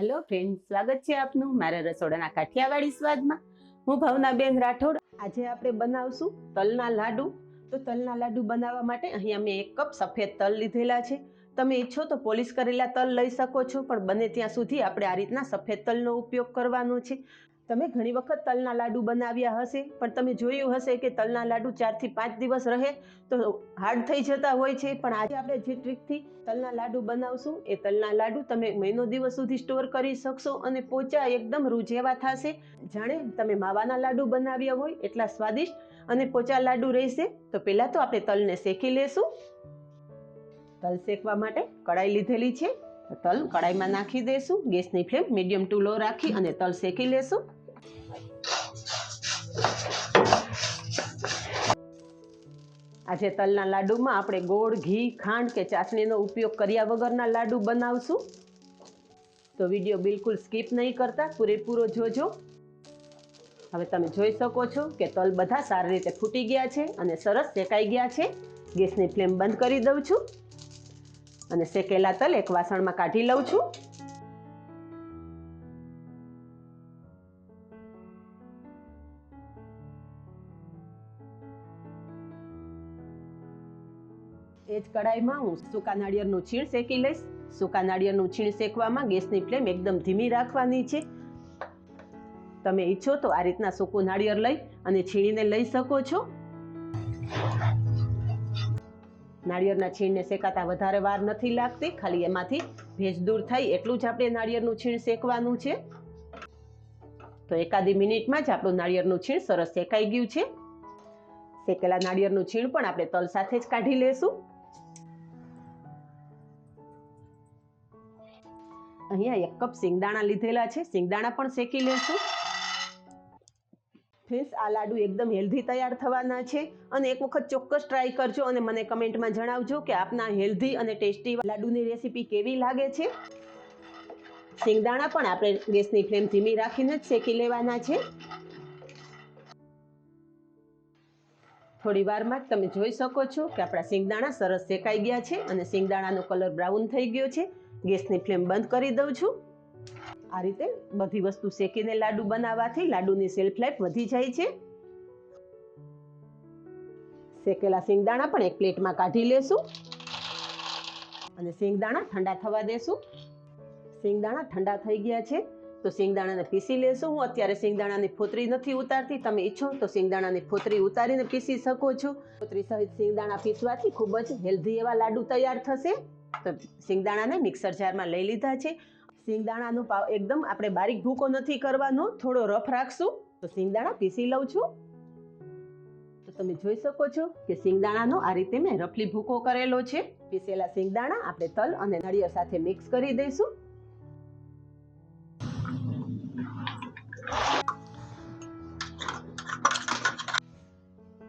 Hello friend સ્વાગત છે આપનું મારા રસોડાના કાઠિયાવાડી સ્વાદમાં. હું ભાવનાબેન રાઠોડ. આજે આપણે બનાવશું તલના લાડુ. તો તલના લાડુ બનાવવા માટે અહીંયા મેં એક કપ સફેદ તલ લીધેલા છે. તમે ઈચ્છો તો પોલિશ કરેલા તલ લઈ શકો છો, પણ બને ત્યાં સુધી આપણે આ રીતના સફેદ તલનો ઉપયોગ કરવાનો છે. તમે ઘણી વખત તલના લાડુ બનાવ્યા હશે, પણ તમે જોયું હશે કે તલના લાડુ ચારથી પાંચ દિવસ રહે તો હાર્ડ થઈ જતા હોય છે. પણ આજે આપણે જે ટ્રીકથી તલના લાડુ બનાવશું, એ તલના લાડુ તમે મહિનો દિવસ સુધી સ્ટોર કરી શકશો અને પોચા એકદમ રૂજેવા થશે. જાણે તમે માવાના લાડુ બનાવ્યા હોય, એટલા સ્વાદિષ્ટ અને પોચા લાડુ રહેશે. તો પહેલાં તો આપણે તલને શેકી લેશું. તલ શેકવા માટે કડાઈ લીધેલી છે. તલ કડાઈમાં નાખી દઈશું ગેસની ફ્લેમ મીડિયમ ટુ લો રાખી અને તલ શેકી લેશું. આજે તલના લાડુમાં આપણે ગોળ, ઘી, ખાંડ કે ચાસણીનો ઉપયોગ કર્યા વગરના લાડુ બનાવશું. તો વીડિયો બિલકુલ સ્કીપ નહીં કરતા, પૂરેપૂરો જોજો. હવે તમે જોઈ શકો છો કે તલ બધા સારી રીતે ફૂટી ગયા છે અને સરસ શેકાઈ ગયા છે. ગેસની ફ્લેમ બંધ કરી દઉં છું અને શેકેલા તલ એક વાસણમાં કાઢી લઉં છું. એ જ કડાઈમાં હું સૂકા નાળિયેરનું છીણ શેકી લઈશ. સૂકા નાળિયેરનું છીણ શેકવામાં ગેસની ફ્લેમ એકદમ ધીમી રાખવાની છે. તમે ઈચ્છો તો આ રીતના સૂકું નાળિયેર લઈ અને છીણીને લઈ શકો છો. નાળિયેરના છીણને શેકાતા વધારે વાર નથી લાગતી, ખાલી એમાંથી ભેજ દૂર થાય એટલું જ આપણે નાળિયેરનું છીણ શેકવાનું છે. તો એકાદી મિનિટમાં જ આપણું નાળિયેરનું છીણ સરસ શેકાઈ ગયું છે. શેકેલા નાળિયેરનું છીણ પણ આપણે તલ સાથે જ કાઢી લેશું. અહીંયા એક કપ સિંગદાણા લીધેલા છે. સિંગદાણા પણ શેકી લેશું. ફ્રેન્ડ્સ આ લાડુ એકદમ હેલ્ધી તૈયાર થવાના છે. અને એક વખત ચોક્કસ ટ્રાય કરજો અને મને કમેન્ટમાં જણાવજો કે આપના હેલ્ધી અને ટેસ્ટી લાડુની રેસીપી કેવી લાગે છે. સિંગદાણા પણ આપણે ગેસની ફ્લેમ ધીમી રાખીને જ શેકી લેવાના છે. થોડી વારમાં તમે જોઈ શકો છો કે આપણા સિંગદાણા સરસ શેકાઈ ગયા છે અને સિંગદાણાનો કલર બ્રાઉન થઈ ગયો છે. ગેસની ફ્લેમ બંધ કરી દઉં છું. આ રીતે બધી વસ્તુ શેકીને લાડુ બનાવવાથી લાડુની સેલ્ફ લાઈફ વધી જાય છે. શેકેલા સિંગદાણા પણ એક પ્લેટમાં કાઢી લેશું અને સિંગદાણા ઠંડા થવા દેશું. સિંગદાણા ઠંડા થઈ ગયા છે. તો સિંગદાણાને પીસી લેશું. હું અત્યારે સિંગદાણાની ફોતરી નથી ઉતારતી. તમે ઈચ્છો તો સિંગદાણાની ફોતરી ઉતારીને પીસી શકો છો. ફોતરી સહિત સિંગદાણા પીસવાથી ખૂબ જ હેલ્ધી એવા લાડુ તૈયાર થશે. તો સિંગદાણાને મિક્સર જારમાં લઈ લીધા છે. સિંગદાણાનો પાવ એકદમ આપણે બારીક ભૂકો નથી કરવાનો. થોડો રફ રાખશું. તો સિંગદાણા પીસી લઉં છું. તો તમે જોઈ શકો છો કે સિંગદાણાનો આ રીતે મેં રફલી ભૂકો કરેલો છે. પીસેલા સિંગદાણા આપણે તલ અને નળિયેર સાથે મિક્સ કરી દઈશું.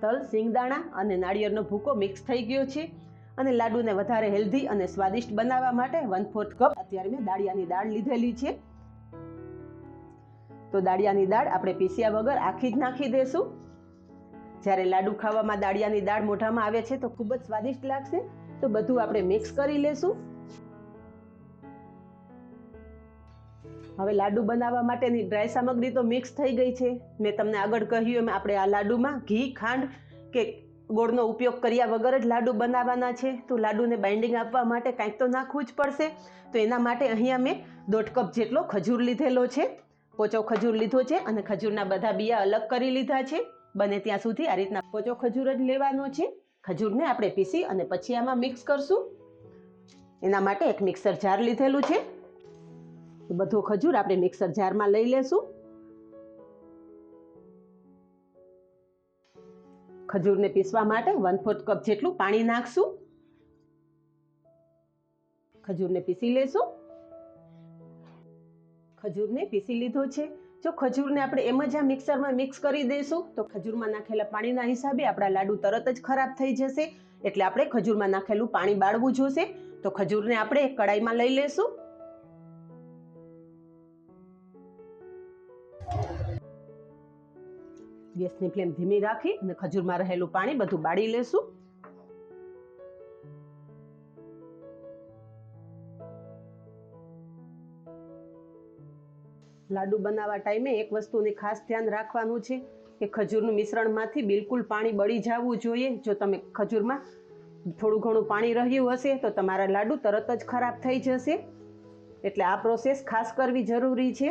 તલ, સિંગદાણા અને નાળિયેરનો ભૂકો મિક્સ થઈ ગયો છે. અને લાડુને વધારે હેલ્ધી અને સ્વાદિષ્ટ બનાવવા માટે વન ફોર્થ કપ અત્યારે મેં દાળિયાની દાળ લીધેલી છે. તો દાળિયાની દાળ આપણે પીસ્યા વગર આખી જ નાખી દેશું. જ્યારે લાડુ ખાવામાં દાળિયાની દાળ મોઢામાં આવે છે તો ખૂબ જ સ્વાદિષ્ટ લાગશે. તો બધું આપણે મિક્સ કરી લેશું. હવે લાડુ બનાવવા માટેની ડ્રાય સામગ્રી તો મિક્સ થઈ ગઈ છે. મેં તમને આગળ કહ્યું એમ આપણે આ લાડુમાં ઘી, ખાંડ કે ગોળનો ઉપયોગ કર્યા વગર જ લાડુ બનાવવાના છે. તો લાડુને બાઇન્ડિંગ આપવા માટે કાંઈક તો નાખવું જ પડશે. તો એના માટે અહીંયા મેં દોઢ કપ જેટલો ખજૂર લીધેલો છે. પોચો ખજૂર લીધો છે અને ખજૂરના બધા બિયા અલગ કરી લીધા છે. બને ત્યાં સુધી આ રીતના પોચો ખજૂર જ લેવાનો છે. ખજૂરને આપણે પીસી અને પછી આમાં મિક્સ કરશું. એના માટે એક મિક્સર જાર લીધેલું છે. બધો ખજૂર આપણે મિક્સર જારમાં લઈ લેશું. ખજૂરને પીસવા માટે વન ફોર્થ કપ જેટલું પાણી નાખશું. ખજૂરને પીસી લેશું. ખજૂરને પીસી લીધો છે. જો ખજૂરને આપણે એમ જ આ મિક્સરમાં મિક્સ કરી દઈશું, તો ખજૂરમાં નાખેલા પાણીના હિસાબે આપણા લાડુ તરત જ ખરાબ થઈ જશે. એટલે આપણે ખજૂરમાં નાખેલું પાણી બાળવું જોશે. તો ખજૂરને આપણે કડાઈમાં લઈ લેશું. ગેસની ફ્લેમ ધીમી રાખી અને ખજૂરમાં રહેલું પાણી બધું બાળી લેશું. લાડુ બનાવવા ટાઈમે એક વસ્તુની ખાસ ધ્યાન રાખવાનું છે કે ખજૂરનું મિશ્રણમાંથી બિલકુલ પાણી બળી જવું જોઈએ. જો તમે ખજૂરમાં થોડું ઘણું પાણી રહ્યું હશે તો તમારા લાડુ તરત જ ખરાબ થઈ જશે. એટલે આ પ્રોસેસ ખાસ કરવી જરૂરી છે.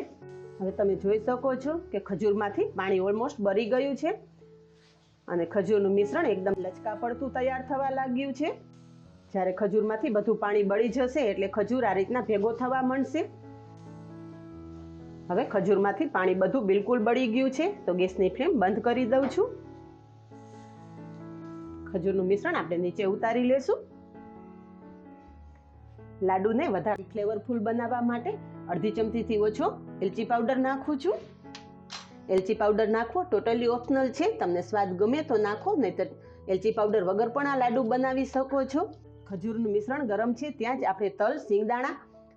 હવે તમે જોઈ શકો છો કે ખજૂરમાંથી પાણી ઓલમોસ્ટ બળી ગયું છે. અને ખજૂરનું મિશ્રણ એકદમ લચકા પડતું તૈયાર થવા લાગ્યું છે. જ્યારે ખજૂરમાંથી બધું પાણી બળી જશે એટલે ખજૂર આ રીતના ભેગો થવા માંડશે. હવે ખજૂરમાંથી પાણી બધું બિલકુલ બળી ગયું છે. તો ગેસની ફ્લેમ બંધ કરી દઉં છું. ખજૂરનું મિશ્રણ આપણે નીચે ઉતારી લેશું. લાડુને વધારે ફ્લેવરફુલ બનાવવા માટે અડધી ચમચીથી ઓછો એલચી પાવડર નાખું છું. એલચી પાવડર નાખવો ટોટલી ઓપ્શનલ છે. તમને સ્વાદ ગમે તો નાખો, નહીતર એલચી પાવડર વગર પણ આ લાડુ બનાવી શકો છો. ખજૂરનું મિશ્રણ ગરમ છે, ત્યાં જ આપણે તલ સિંગદાણા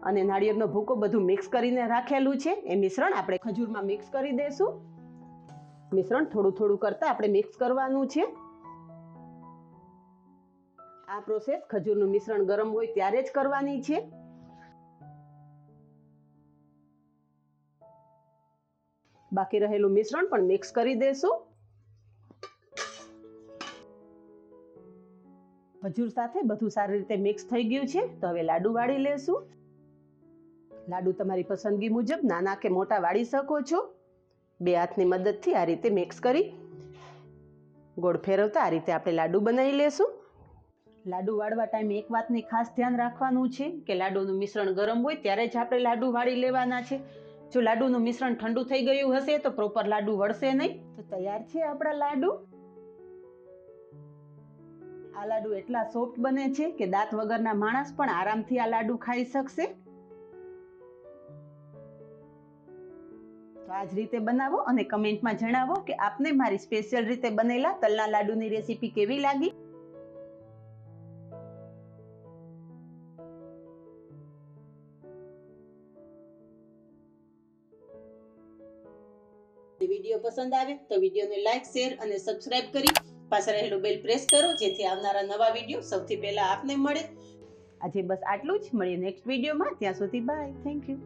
અને નાળિયેરનો ભૂકો બધું મિક્સ કરીને રાખેલું છે. એ મિશ્રણ આપણે ખજૂરમાં મિક્સ કરી દઈશું મિશ્રણ થોડું થોડું કરતાં આપણે મિક્સ કરવાનું છે. આ પ્રોસેસ ખજૂરનું મિશ્રણ ગરમ હોય ત્યારે જ કરવાની છે. બાકી રહેલું મિશ્રણ પણ મિક્સ કરી દેશું. ખજૂર સાથે બધું સારી રીતે મિક્સ થઈ ગયું છે, તો હવે લાડુ વાળી લેશું. લાડુ તમારી પસંદગી મુજબ નાના કે મોટા વાળી શકો છો. બે હાથની મદદથી આ રીતે મિક્સ કરી ગોળ ફેરવતા આ રીતે આપણે લાડુ બનાવી લેશું. લાડુ વાળવા ટાઈમે એક વાતની ખાસ ધ્યાન રાખવાનું છે કે લાડુનું મિશ્રણ ગરમ હોય ત્યારે જ આપણે લાડુ વાળી લેવાના છે. જો લાડુનું મિશ્રણ ઠંડુ થઈ ગયું હશે તો પ્રોપર લાડુ વળશે નહીં. તો તૈયાર છે આપણા લાડુ. આ લાડુ એટલા સોફ્ટ બને છે કે દાંત વગરના માણસ પણ આરામથી આ લાડુ ખાઈ શકશે. તો આ જ રીતે બનાવો અને કમેન્ટમાં જણાવો કે આપને મારી સ્પેશિયલ રીતે બનેલા તલના લાડુની રેસીપી કેવી લાગી? વીડિયો પસંદ આવે તો વિડીયોને લાઈક શેર અને સબસ્ક્રાઇબ કરી પાસે રહેલું બેલ પ્રેસ કરો, જેથી આવનારા નવા વીડિયો સૌથી પહેલા આપને મળે. આજે બસ આટલું જ. મળીએ નેક્સ્ટ વિડીયોમાં. ત્યાં સુધી બાય થેન્ક યુ